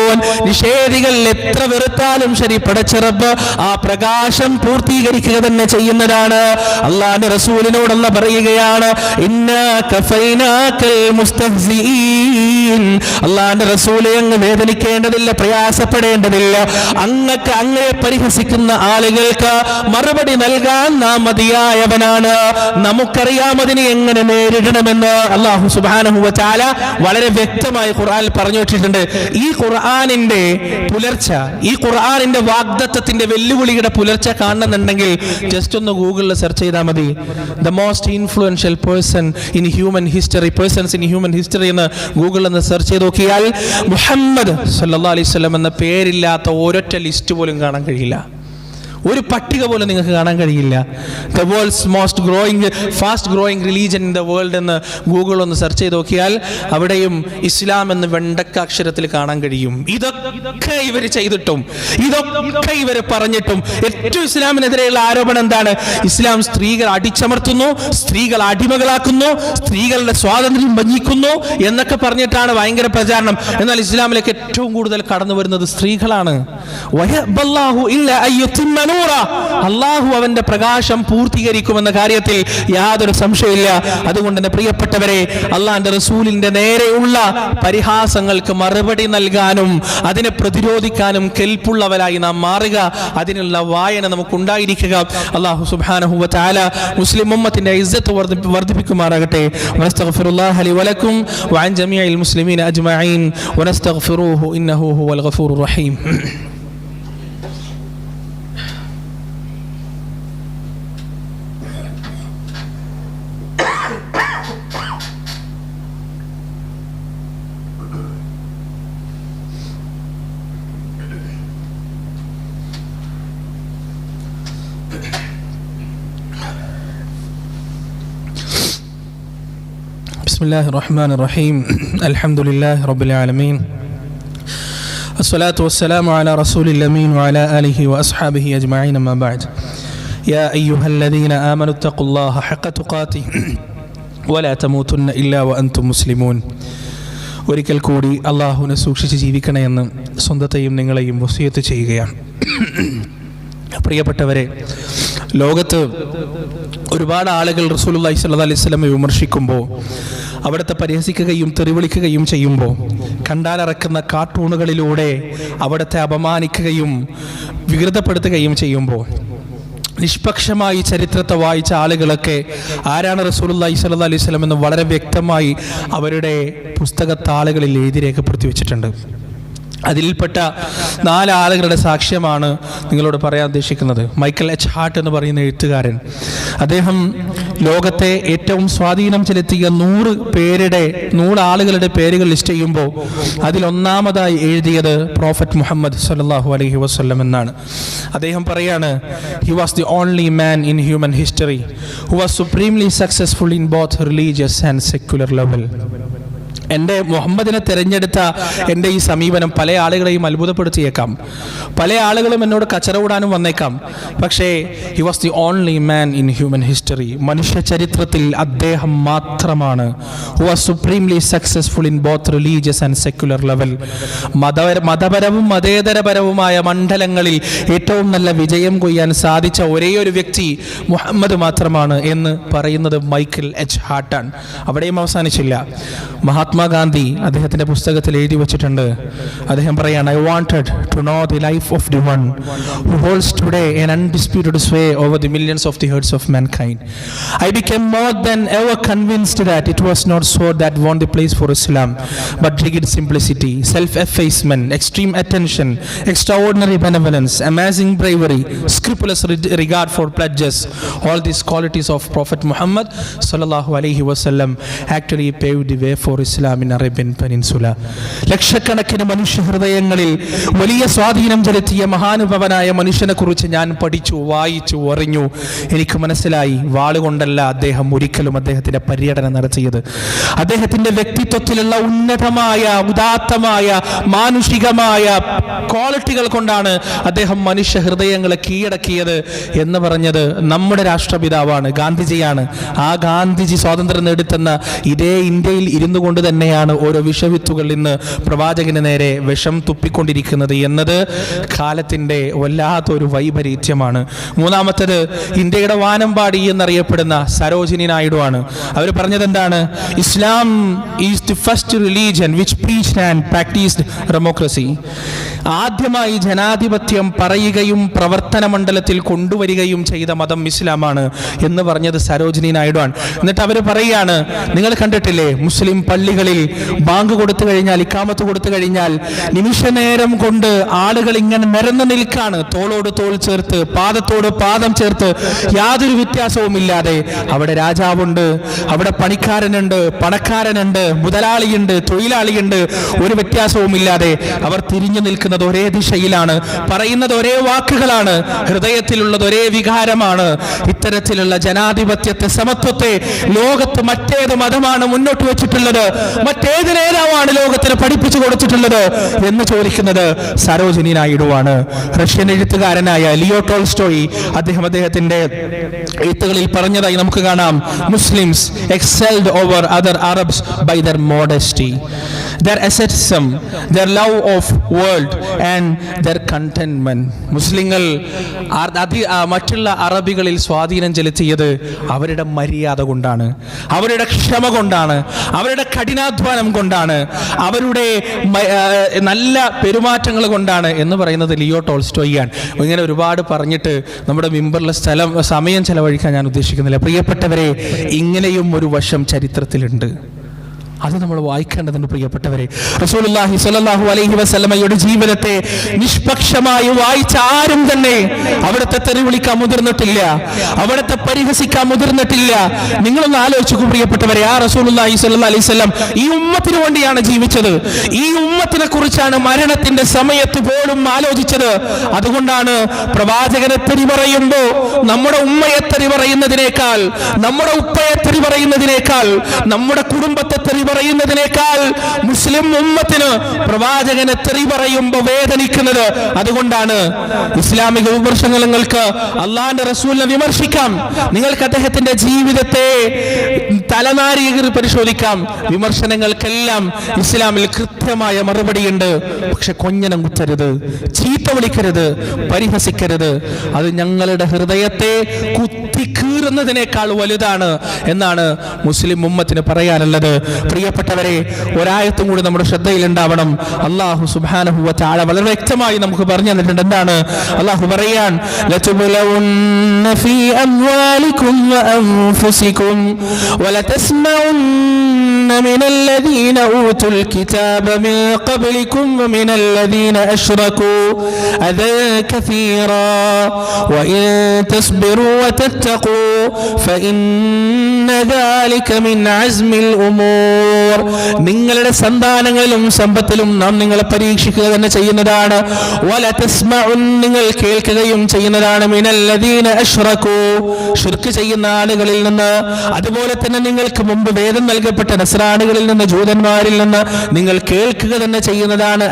A: കാഫിറൂൻ നിഷേധികൾ എത്ര വെറുത്താലും ശരി പടച്ചിറപ്പ് ആ പ്രകാശം പൂർത്തീകരിക്കുക തന്നെ ചെയ്യുന്നതാണ്. അള്ളാന്റെ റസൂലിനോടല്ല പറയുകയാണ് അള്ളാന്റെ റസൂലെ അങ്ങ് വേദനിക്കേണ്ടതില്ല പ്രയാസപ്പെടേണ്ടതില്ല. അങ്ങക്ക് അങ്ങയെ പരിഹസിക്കുന്ന ആളുകൾക്ക് മറുപടി നൽകാൻ നാം മതിയായവനാണ്. നമുക്കറിയാം അതിനെ എങ്ങനെ നേരിടണമെന്ന്. അള്ളാഹു സുബാനഹുവ ചാല വളരെ വ്യക്തമായി ഖുർആനിൽ പറഞ്ഞു വെച്ചിട്ടുണ്ട് ഈ ഖുർആാനിന്റെ പുലർച്ച ഈ ഖുർആാനിന്റെ വാഗ്ദത്തത്തിന്റെ വെല്ലുവിളിയുടെ പുലർച്ച കാണുന്നുണ്ടെങ്കിൽ ജസ്റ്റ് ഒന്ന് ഗൂഗിളിൽ സെർച്ച് ചെയ്താൽ മതി. The most influential person in human history persons in human history എന്ന് ഗൂഗിളിൽ നിന്ന് സെർച്ച് ചെയ്ത് നോക്കിയാൽ മുഹമ്മദ് സല്ലാ അലൈഹി സ്വലം എന്ന പേരില്ലാത്ത ഒരൊറ്റ ലിസ്റ്റ് പോലും കാണാൻ കഴിയില്ല. ഒരു പട്ടിക പോലും നിങ്ങൾക്ക് കാണാൻ കഴിയില്ല. The world's most growing fast growing religion in the world എന്ന് ഗൂഗിൾ ഒന്ന് സെർച്ച് ചെയ്ത് നോക്കിയാൽ അവിടെയും ഇസ്ലാം എന്ന് വെണ്ടക്ക അക്ഷരത്തിൽ കാണാൻ കഴിയും. ഇതൊക്കെ ഇവർ ചെയ്തിട്ടും ഇതൊക്കെ ഇവർ പറഞ്ഞിട്ടും. ഏറ്റവും ഇസ്ലാമിനെതിരെയുള്ള ആരോപണം എന്താണ്? ഇസ്ലാം സ്ത്രീകൾ അടിച്ചമർത്തുന്നു സ്ത്രീകൾ അടിമകളാക്കുന്നു സ്ത്രീകളുടെ സ്വാതന്ത്ര്യം വഞ്ചിക്കുന്നു എന്നൊക്കെ പറഞ്ഞിട്ടാണ് ഭയങ്കര പ്രചാരണം. എന്നാൽ ഇസ്ലാമിലേക്ക് ഏറ്റവും കൂടുതൽ കടന്നു വരുന്നത് സ്ത്രീകളാണ് ഇല്ല നൂറ. അള്ളാഹു അവന്റെ പ്രകാശം പൂർത്തീകരിക്കുമെന്ന കാര്യത്തിൽ യാതൊരു സംശയമില്ല അതുകൊണ്ട് തന്നെ പ്രിയപ്പെട്ടവരെ അള്ളാന്റെ റസൂലിന്റെ നേരെയുള്ള പരിഹാസങ്ങൾക്ക് മറുപടി നൽകാനും അതിനെ പ്രതിരോധിക്കാനും കെൽപ്പുള്ളവരായി നാം മാറുക. അതിനുള്ള വായന നമുക്കുണ്ടായിരിക്കുക. അള്ളാഹു സുബാനഹുവ താല മുസ്ലിം ഉമ്മത്തിന്റെ ഇസ്സത്ത് വർദ്ധി- വർദ്ധിപ്പിക്കുമാറാകട്ടെ. വനസ്തഗ്ഫിറുല്ലാഹ ലി വലക്കും വഅൻ ജമീഇൽ മുസ്ലിമീന അജ്മഈൻ. വനസ്തഗ്ഫിറൂഹു ഇന്നഹു ഹുവൽ ഗഫൂറുർ റഹീം. الله الرحمن الرحيم الحمد لله رب العالمين الصلاة والسلام على رسول الأمين وعلى آله وأصحابه أجمعين ما بعد يا أيها الذين آمنوا اتقوا الله حق تقاته ولا تموتن إلا وأنتم مسلمون ഒരിക്കൽ കൂടി അള്ളാഹുവിനെ സൂക്ഷിച്ച് ജീവിക്കണമെന്ന് സ്വന്തത്തെയും നിങ്ങളെയും വസിയത്ത് ചെയ്യുകയാണ് പ്രിയപ്പെട്ടവരെ ലോകത്ത് ഒരുപാട് ആളുകൾ റസൂലുള്ളാഹി സ്വല്ലല്ലാഹി അലൈഹി വസല്ലമയെ വിമർശിക്കുമ്പോൾ അവിടുത്തെ പരിഹസിക്കുകയും തെറിവിളിക്കുകയും ചെയ്യുമ്പോൾ കണ്ടാലറക്കുന്ന കാർട്ടൂണുകളിലൂടെ അവിടുത്തെ അപമാനിക്കുകയും വികൃതപ്പെടുത്തുകയും ചെയ്യുമ്പോൾ നിഷ്പക്ഷമായി ചരിത്രത്തെ വായിച്ച ആളുകളൊക്കെ ആരാണ് റസൂലുള്ളാഹി സ്വല്ലല്ലാഹി അലൈഹി സ്വലം എന്ന് വളരെ വ്യക്തമായി അവരുടെ പുസ്തകത്താളുകളിൽ എഴുതി രേഖപ്പെടുത്തി വെച്ചിട്ടുണ്ട്. അതിൽപ്പെട്ട നാല് ആളുകളുടെ സാക്ഷ്യമാണ് നിങ്ങളോട് പറയാൻ ഉദ്ദേശിക്കുന്നത്. മൈക്കൽ എച്ച് ഹാർട്ട് എന്ന് പറയുന്ന എഴുത്തുകാരൻ. അദ്ദേഹം ലോകത്തെ ഏറ്റവും സ്വാധീനം ചെലുത്തിയ നൂറ് പേരുടെ നൂറ് ആളുകളുടെ പേരുകൾ ലിസ്റ്റ് ചെയ്യുമ്പോൾ അതിലൊന്നാമതായി എഴുതിയത് പ്രോഫറ്റ് മുഹമ്മദ് സല്ലാഹു അലഹി വസല്ലം എന്നാണ്. അദ്ദേഹം പറയാണ് he was the only man in human history who was supremely successful in both religious and secular level എന്റെ മുഹമ്മദിനെ തിരഞ്ഞെടുത്ത എന്റെ ഈ സമീപനം പല ആളുകളെയും അത്ഭുതപ്പെടുത്തിയേക്കാം. പല ആളുകളും എന്നോട് കച്ചറവിടാനും വന്നേക്കാം. പക്ഷേ he was the only man in human history മനുഷ്യ ചരിത്രത്തിൽ അദ്ദേഹം മാത്രമാണ്. Who was supremely successful in both religious and secular level മതപര മതപരവും മതേതരപരവുമായ മണ്ഡലങ്ങളിൽ ഏറ്റവും നല്ല വിജയം കൊയ്യാൻ സാധിച്ച ഒരേ ഒരു വ്യക്തി മുഹമ്മദ് മാത്രമാണ് എന്ന് പറയുന്നത് മൈക്കിൾ എച്ച് ഹാർട്ടാണ് അവിടെയും അവസാനിച്ചില്ല. മഹാത്മാഗാന്ധി അദ്ദേഹത്തിന്റെ പുസ്തകത്തിൽ എഴുതി വെച്ചിട്ടുണ്ട്. അദ്ദേഹം പറയാണ് I wanted to know the life of the one who holds today an undisputed sway over the millions of the hearts of mankind I become more than ever convinced that it was not so that won the place for Islam but rigid simplicity self effacement extreme attention extraordinary benevolence bravery, scrupulous scrupulous regard for pledges. All these qualities of Prophet Muhammad sallallahu alaihi wasallam actually paved the way for Islam. In Arabian peninsula. ലക്ഷക്കണക്കിന് മനുഷ്യ ഹൃദയങ്ങളിൽ വലിയ സ്വാധീനം ചെലുത്തിയ മഹാനുഭവനായ മനുഷ്യനെ കുറിച്ച് ഞാൻ പഠിച്ചു വായിച്ചു അറിഞ്ഞു. എനിക്ക് മനസ്സിലായി വാളുകൊണ്ടല്ല അദ്ദേഹം ഒരിക്കലും അദ്ദേഹത്തിന്റെ പര്യടനം നടത്തിയത്. അദ്ദേഹത്തിന്റെ വ്യക്തിത്വത്തിലുള്ള ഉന്നതമായ ഉദാത്തമായ മാനുഷികമായ ക്വാളിറ്റികൾ കൊണ്ടാണ് അദ്ദേഹം മനുഷ്യ ഹൃദയങ്ങളെ കീഴടക്കിയത് എന്ന് പറഞ്ഞത് നമ്മുടെ രാഷ്ട്രപിതാവാണ് ഗാന്ധിജിയാണ്. ആ ഗാന്ധിജി സ്വാതന്ത്ര്യം നേടിത്തന്ന ഇതേ ഇന്ത്യയിൽ ഇരുന്നു കൊണ്ട് തന്നെ തന്നെയാണ് ഓരോ വിഷവിത്തുകൾ ഇന്ന് പ്രവാചകന് നേരെ വിഷം തുപ്പിക്കൊണ്ടിരിക്കുന്നത് എന്നത് കാലത്തിന്റെ വല്ലാത്തൊരു വൈപരീത്യമാണ്. മൂന്നാമത്തത് ഇന്ത്യയുടെ വാനമ്പാടി എന്നറിയപ്പെടുന്ന സരോജിനി നായിഡു ആണ് അവർ പറഞ്ഞത് എന്താണ് Islam is the first religion which preach and practised democracy ആദ്യമായി ജനാധിപത്യം പറയുകയും പ്രവർത്തന മണ്ഡലത്തിൽ കൊണ്ടുവരികയും ചെയ്ത മതം ഇസ്ലാമാണ് എന്ന് പറഞ്ഞത് സരോജിനി നായിഡു ആണ് എന്നിട്ട് അവർ പറയുകയാണ് നിങ്ങൾ കണ്ടിട്ടില്ലേ? മുസ്ലിം പള്ളികളിൽ ബാങ്ക് കൊടുത്തു കഴിഞ്ഞാൽ ഇക്കാമത്ത് കൊടുത്തു കഴിഞ്ഞാൽ നിമിഷനേരം കൊണ്ട് ആളുകൾ ഇങ്ങനെ നിരന്നു നിൽക്കാണ്. തോളോട് തോൾ ചേർത്ത് പാദത്തോട് പാദം ചേർത്ത് യാതൊരു വ്യത്യാസവും ഇല്ലാതെ അവിടെ രാജാവുണ്ട് അവിടെ പണിക്കാരനുണ്ട് പണക്കാരനുണ്ട് മുതലാളിയുണ്ട് തൊഴിലാളിയുണ്ട്. ഒരു വ്യത്യാസവും ഇല്ലാതെ അവർ തിരിഞ്ഞു നിൽക്കുന്നത് ഒരേ ദിശയിലാണ്. പറയുന്നത് ഒരേ വാക്കുകളാണ്. ഹൃദയത്തിലുള്ളത് ഒരേ വികാരമാണ്. ഇത്തരത്തിലുള്ള ജനാധിപത്യത്തെ സമത്വത്തെ ലോകത്ത് മറ്റേത് മതമാണ് മുന്നോട്ട് വെച്ചിട്ടുള്ളത്. മറ്റേത് നേതാവാണ് ലോകത്തിന് പഠിപ്പിച്ചു കൊടുത്തിട്ടുള്ളത് എന്ന് ചോദിക്കുന്നത് സരോജിനി നായിഡുവാണ്. റഷ്യൻ എഴുത്തുകാരനായ ലിയോ ടോൾസ്റ്റോയി അദ്ദേഹം അദ്ദേഹത്തിന്റെ എഴുത്തുകളിൽ പറഞ്ഞതായി നമുക്ക് കാണാം. Muslims excelled over other Arabs by their modesty their asceticism, their love of world and their contentment. മുസ്ലിങ്ങൾ അതി മറ്റുള്ള അറബികളിൽ സ്വാധീനം ചെലുത്തിയത് അവരുടെ മര്യാദ കൊണ്ടാണ്. അവരുടെ ക്ഷമ കൊണ്ടാണ്. അവരുടെ കഠിനാധ്വാനം കൊണ്ടാണ്. അവരുടെ നല്ല പെരുമാറ്റങ്ങൾ കൊണ്ടാണ് എന്ന് പറയുന്നത് ലിയോ ടോൾസ്റ്റോയിയാണ്. ഇങ്ങനെ ഒരുപാട് പറഞ്ഞിട്ട് നമ്മുടെ മിമ്പറിലെ സ്ഥലം സമയം ചെലവഴിക്കാൻ ഞാൻ ഉദ്ദേശിക്കുന്നില്ല. പ്രിയപ്പെട്ടവരെ ഇങ്ങനെയും ഒരു വശം ചരിത്രത്തിലുണ്ട്. അത് നമ്മൾ വായിക്കേണ്ടതുണ്ട് പ്രിയപ്പെട്ടവരെ. റസൂലുള്ളാഹി സ്വല്ലല്ലാഹു അലൈഹി വസല്ലമയുടെ ജീവിതത്തെ നിഷ്പക്ഷമായി വായിച്ച ആരും തന്നെ അവിടുത്തെ തെറി വിളിക്കാൻ മുതിർന്നിട്ടില്ല. അവിടുത്തെ പരിഹസിക്കാൻ മുതിർന്നിട്ടില്ല. നിങ്ങളൊന്ന് ആലോചിച്ചു പ്രിയപ്പെട്ടവരെ. ആ റസൂലുള്ളാഹി സ്വല്ലല്ലാഹു അലൈഹി വസല്ലം ഈ ഉമ്മത്തിന് വേണ്ടിയാണ് ജീവിച്ചത്. ഈ ഉമ്മത്തിനെ കുറിച്ചാണ് മരണത്തിന്റെ സമയത്ത് പോലും ആലോചിച്ചത്. അതുകൊണ്ടാണ് പ്രവാചകനെ തെറി പറയുമ്പോ നമ്മുടെ ഉമ്മയെ തെറി പറയുന്നതിനേക്കാൾ നമ്മുടെ ഉപ്പയെ തെറി പറയുന്നതിനേക്കാൾ നമ്മുടെ കുടുംബത്തെ തെറി പറയുന്നതിനേക്കാൾ മുസ്ലിം ഉമ്മത്തിന് പ്രവാചകനെ തെറി പറയുമ്പോൾ വേദനിക്കുന്നത്? അതുകൊണ്ടാണ് ഇസ്ലാമിക വിമർശനങ്ങൾ നിങ്ങൾക്ക് അള്ളാന്റെ റസൂലിനെ വിമർശിക്കാം. നിങ്ങൾക്ക് അദ്ദേഹത്തിന്റെ ജീവിതത്തെ തലനാരികർ പരിശോധിക്കാം. വിമർശനങ്ങൾക്കെല്ലാം ഇസ്ലാമിൽ കൃത്യമായ മറുപടിയുണ്ട്. പക്ഷെ കൊഞ്ഞനം കുത്തരുത് ചീത്ത വിളിക്കരുത് പരിഹസിക്കരുത്. അത് ഞങ്ങളുടെ ഹൃദയത്തെ കുത്തിക്കീറുന്നതിനേക്കാൾ വലുതാണ് എന്നാണ് മുസ്ലിം ഉമ്മത്തിന് പറയാനുള്ളത് പ്രിയപ്പെട്ടവരെ ഒരായത്തും കൂടി നമ്മുടെ ശ്രദ്ധയിലുണ്ടാവണം അള്ളാഹു സുബാനഹുവ താഴെ വളരെ വ്യക്തമായി നമുക്ക് പറഞ്ഞു തന്നിട്ടുണ്ട് എന്താണ് അള്ളാഹു പറയാൻ لتبلون في أموالكم وأنفسكم ولتسمعن من الذين أوتوا الكتاب من قبلكم ومن الذين أشركوا أذى كثيرا وإن تصبروا وتتقوا فإن ذلك من عزم الأمور നിങ്ങളുടെ സന്താനങ്ങളിലും സമ്പത്തിലും നാം നിങ്ങളെ പരീക്ഷിക്കുക തന്നെ ചെയ്യുന്നതാണ് വല തസ്മഉൻ നിങ്ങൾ കേൾക്കുകയും ചെയ്യുന്നതാണ് മിനല്ലദീന അഷ്റകൂ ഷിർക്ക് ചെയ്യുന്ന ആളുകളിൽ നിന്ന് അതുപോലെ തന്നെ നിങ്ങൾക്ക് മുമ്പ് വേദം നൽകപ്പെട്ട നസ്രാണികളിൽ നിന്ന് ജൂതന്മാരിൽ നിന്ന് നിങ്ങൾ കേൾക്കുക തന്നെ ചെയ്യുന്നതാണ്.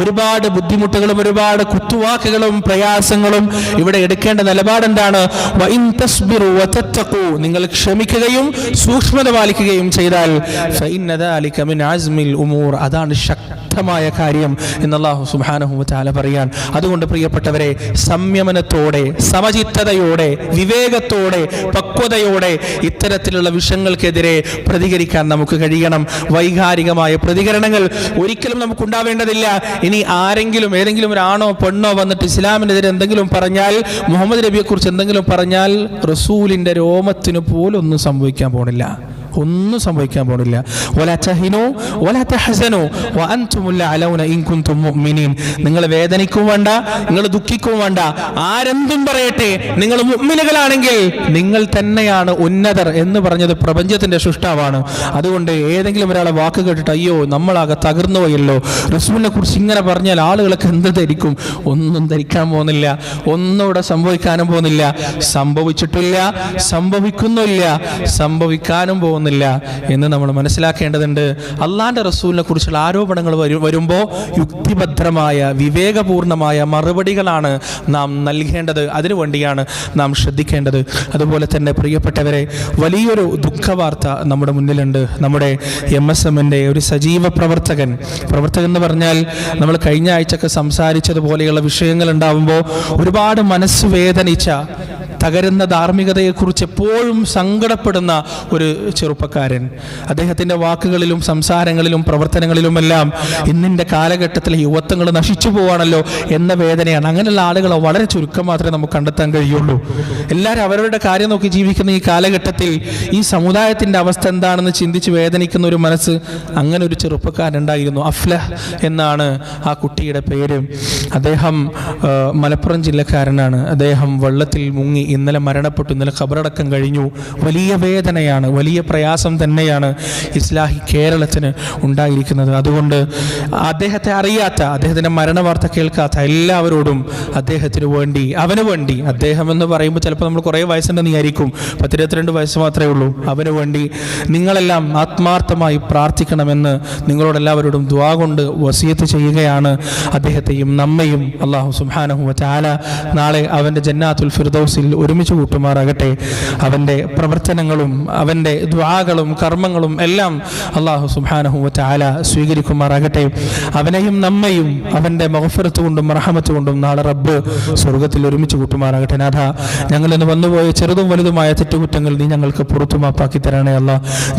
A: ഒരുപാട് ബുദ്ധിമുട്ടുകളും ഒരുപാട് കുത്തുവാക്കുകളും പ്രയാസങ്ങളും ഇവിടെ എടുക്കേണ്ട നിലപാടെന്താണ്. നിങ്ങൾ ക്ഷമിക്കുകയും സൂക്ഷ്മത പാലിക്കുകയും ചെയ്താൽ അതാണ് ശക്തമായ കാര്യം എന്ന് അല്ലാഹു സുബ്ഹാനഹു വതആല പറയാൻ അതുകൊണ്ട് പ്രിയപ്പെട്ടവരെ സംയമനത്തോടെ സമചിത്തതയോടെ വിവേകത്തോടെ പക്വതയോടെ ഇത്തരത്തിലുള്ള വിഷയങ്ങൾക്കെതിരെ പ്രതികരിക്കാൻ നമുക്ക് കഴിയണം. വൈകാരികമായ പ്രതികരണങ്ങൾ ഒരിക്കലും നമുക്ക് ഉണ്ടാവേണ്ടതില്ല ഇനി ആരെങ്കിലും ഏതെങ്കിലും ഒരാണോ പെണ്ണോ വന്നിട്ട് ഇസ്ലാമിനെതിരെ എന്തെങ്കിലും പറഞ്ഞാൽ മുഹമ്മദ് നബിയെക്കുറിച്ച് എന്തെങ്കിലും പറഞ്ഞാൽ റസൂലിന്റെ രോമത്തിന് പോലും ഒന്നും സംഭവിക്കാൻ പോണില്ല. ഒന്നും സംഭവിക്കാൻ പോണില്ല. നിങ്ങൾ വേദനിക്കും വേണ്ട നിങ്ങൾ ദുഃഖിക്കും വേണ്ട. ആരെന്തും പറയട്ടെ നിങ്ങൾ മുഗ്മിനുകളാണെങ്കിൽ നിങ്ങൾ തന്നെയാണ് ഉന്നതർ എന്ന് പറഞ്ഞത് പ്രപഞ്ചത്തിന്റെ സൃഷ്ടാവാണ്. അതുകൊണ്ട് ഏതെങ്കിലും ഒരാളെ വാക്ക് കേട്ടിട്ട് അയ്യോ നമ്മളാകെ തകർന്നു പോയല്ലോ. റസൂലിനെ കുറിച്ച് ഇങ്ങനെ പറഞ്ഞാൽ ആളുകളൊക്കെ എന്ത് ധരിക്കും? ഒന്നും ധരിക്കാൻ പോകുന്നില്ല ഒന്നും ഇവിടെ സംഭവിക്കാനും പോകുന്നില്ല. സംഭവിച്ചിട്ടില്ല സംഭവിക്കുന്നില്ല സംഭവിക്കാനും പോകുന്നില്ല. പോകുന്നില്ല എന്ന് നമ്മൾ മനസ്സിലാക്കേണ്ടതുണ്ട്. അള്ളാന്റെ റസൂലിനെ കുറിച്ചുള്ള ആരോപണങ്ങൾ വരുമ്പോ വരുമ്പോൾ യുക്തിഭദ്രമായ വിവേകപൂർണമായ മറുപടികളാണ് നാം നൽകേണ്ടത്. അതിനു വേണ്ടിയാണ് നാം ശ്രദ്ധിക്കേണ്ടത്. അതുപോലെ തന്നെ പ്രിയപ്പെട്ടവരെ വലിയൊരു ദുഃഖവാർത്ത നമ്മുടെ മുന്നിലുണ്ട്. നമ്മുടെ എം എസ് എമ്മിന്റെ ഒരു സജീവ പ്രവർത്തകൻ. പ്രവർത്തകൻ എന്ന് പറഞ്ഞാൽ നമ്മൾ കഴിഞ്ഞ ആഴ്ചയൊക്കെ സംസാരിച്ചതുപോലെയുള്ള വിഷയങ്ങൾ ഉണ്ടാവുമ്പോൾ ഒരുപാട് മനസ്സ് വേദനിച്ച തകരുന്ന ധാർമ്മികതയെക്കുറിച്ച് എപ്പോഴും സങ്കടപ്പെടുന്ന ഒരു ചെറുപ്പക്കാരൻ. അദ്ദേഹത്തിന്റെ വാക്കുകളിലും സംസാരങ്ങളിലും പ്രവർത്തനങ്ങളിലുമെല്ലാം ഇന്നിന്റെ കാലഘട്ടത്തിലെ യുവത്വങ്ങൾ നശിച്ചു പോവാണല്ലോ എന്ന വേദനയാണ്. അങ്ങനെയുള്ള ആളുകളെ വളരെ ചുരുക്കം മാത്രമേ നമുക്ക് കണ്ടെത്താൻ കഴിയുള്ളൂ. എല്ലാവരും അവരവരുടെ കാര്യം നോക്കി ജീവിക്കുന്ന ഈ കാലഘട്ടത്തിൽ ഈ സമുദായത്തിന്റെ അവസ്ഥ എന്താണെന്ന് ചിന്തിച്ച് വേദനിക്കുന്ന ഒരു മനസ്സ് അങ്ങനെ ഒരു ചെറുപ്പക്കാരുണ്ടായിരുന്നു അഫ്ലഹ് എന്നാണ് ആ കുട്ടിയുടെ പേര്. അദ്ദേഹം മലപ്പുറം ജില്ലക്കാരനാണ്. അദ്ദേഹം വെള്ളത്തിൽ മുങ്ങി ഇന്നലെ മരണപ്പെട്ടു. ഇന്നലെ ഖബറടക്കം കഴിഞ്ഞു. വലിയ വേദനയാണ് വലിയ പ്രയാസം തന്നെയാണ് ഇസ്ലാഹി കേരളത്തിന് ഉണ്ടായിരിക്കുന്നത്. അതുകൊണ്ട് അദ്ദേഹത്തെ അറിയാത്ത അദ്ദേഹത്തിന്റെ മരണവാർത്ത കേൾക്കാത്ത എല്ലാവരോടും അദ്ദേഹത്തിന് വേണ്ടി അവന് വേണ്ടി അദ്ദേഹം എന്ന് പറയുമ്പോൾ ചിലപ്പോൾ നമ്മൾ കുറേ വയസ്സുണ്ടെന്ന് വിചാരിക്കും. പത്തിരുപത്തിരണ്ട് വയസ്സ് മാത്രമേ ഉള്ളൂ. അവന് വേണ്ടി നിങ്ങളെല്ലാം ആത്മാർത്ഥമായി പ്രാർത്ഥിക്കണമെന്ന് നിങ്ങളോടെല്ലാവരോടും ദ്വാ കൊണ്ട് വസിയത്ത് ചെയ്യുകയാണ് അദ്ദേഹത്തെയും നമ്മയും. അള്ളാഹു സുബാനഹു ചാല നാളെ അവന്റെ ജന്നാത്തുൽ ഫിർദൗസിൽ ഒരുമിച്ച് കൂട്ടുമാറാകട്ടെ. അവന്റെ പ്രവർത്തനങ്ങളും അവന്റെ ദ്വാകളും കർമ്മങ്ങളും എല്ലാം അള്ളാഹു സുബാനഹു ചാല സ്വീകരിക്കുമാറാകട്ടെ. അവനെയും നമ്മയും അവന്റെ മഹഫരത്ത് കൊണ്ടും റഹമത്ത് കൊണ്ടും നാളെ റബ്ബ് സ്വർഗത്തിൽ ഒരുമിച്ച് കൂട്ടുമാറാകട്ടെ. നാഥ ഞങ്ങൾ ഇന്ന് വന്നുപോയ ചെറുതും വലുതുമായ തെറ്റുകുറ്റങ്ങൾ നീ ഞങ്ങൾക്ക് പുറത്തു മാപ്പാക്കി തരണേ അല്ല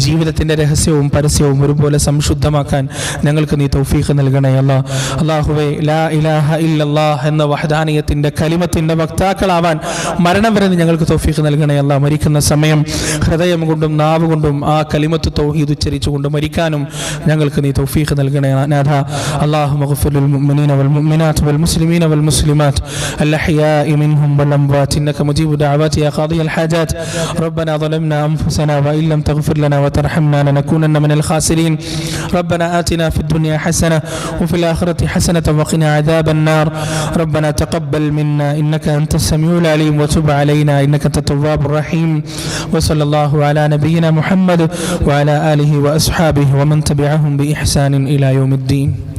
A: ജീവിതത്തിന്റെ രഹസ്യവും പരസ്യവും ഒരുപോലെ സംശുദ്ധമാക്കാൻ ഞങ്ങൾക്ക് നീ തൗഫീഖ് നൽകണേ അല്ല അള്ളാഹുവേ ലാ ഇലാഹ ഇല്ലല്ലാഹ് എന്ന വഹദാനിയത്തിന്റെ കലിമത്തിന്റെ വക്താക്കളാവാൻ മരണം വരെ നീ ഞങ്ങൾക്ക് തൗഫീഖ് നൽകണേ അല്ല മരിക്കുന്ന സമയം ഹൃദയം കൊണ്ടും നാവ് കൊണ്ടും ആ കലിമത്ത് തൗഹീദ് ഉച്ചരിച്ചുകൊണ്ട് മരിക്കാനും ഞങ്ങൾക്ക് നീ തൗഫീഖ് നൽകണേ നാഥ അള്ളാഹു മഗ്ഫിർ للمؤمنين والمؤمنات والمسلمين والمسلمات الأحياء منهم والأموات إنك مجيب دعوات يا قاضي الحاجات ربنا ظلمنا أنفسنا وإن لم تغفر لنا وترحمنا لنكونن من الخاسرين ربنا آتنا في الدنيا حسنة وفي الآخرة حسنة وقنا عذاب النار ربنا تقبل منا إنك أنت السميع العليم وتب علينا. إنك أنت التواب الرحيم. وصلى الله على نبينا محمد وعلى آله وأصحابه ومن تبعهم بإحسان إلى يوم الدين.